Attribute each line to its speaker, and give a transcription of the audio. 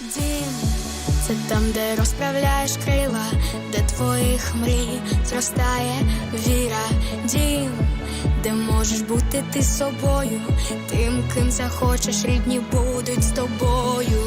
Speaker 1: Дім, це там, де розправляєш крила, де твоїх мрій зростає віра. Дім, де можеш бути ти собою, тим, ким захочеш, рідні будуть з тобою.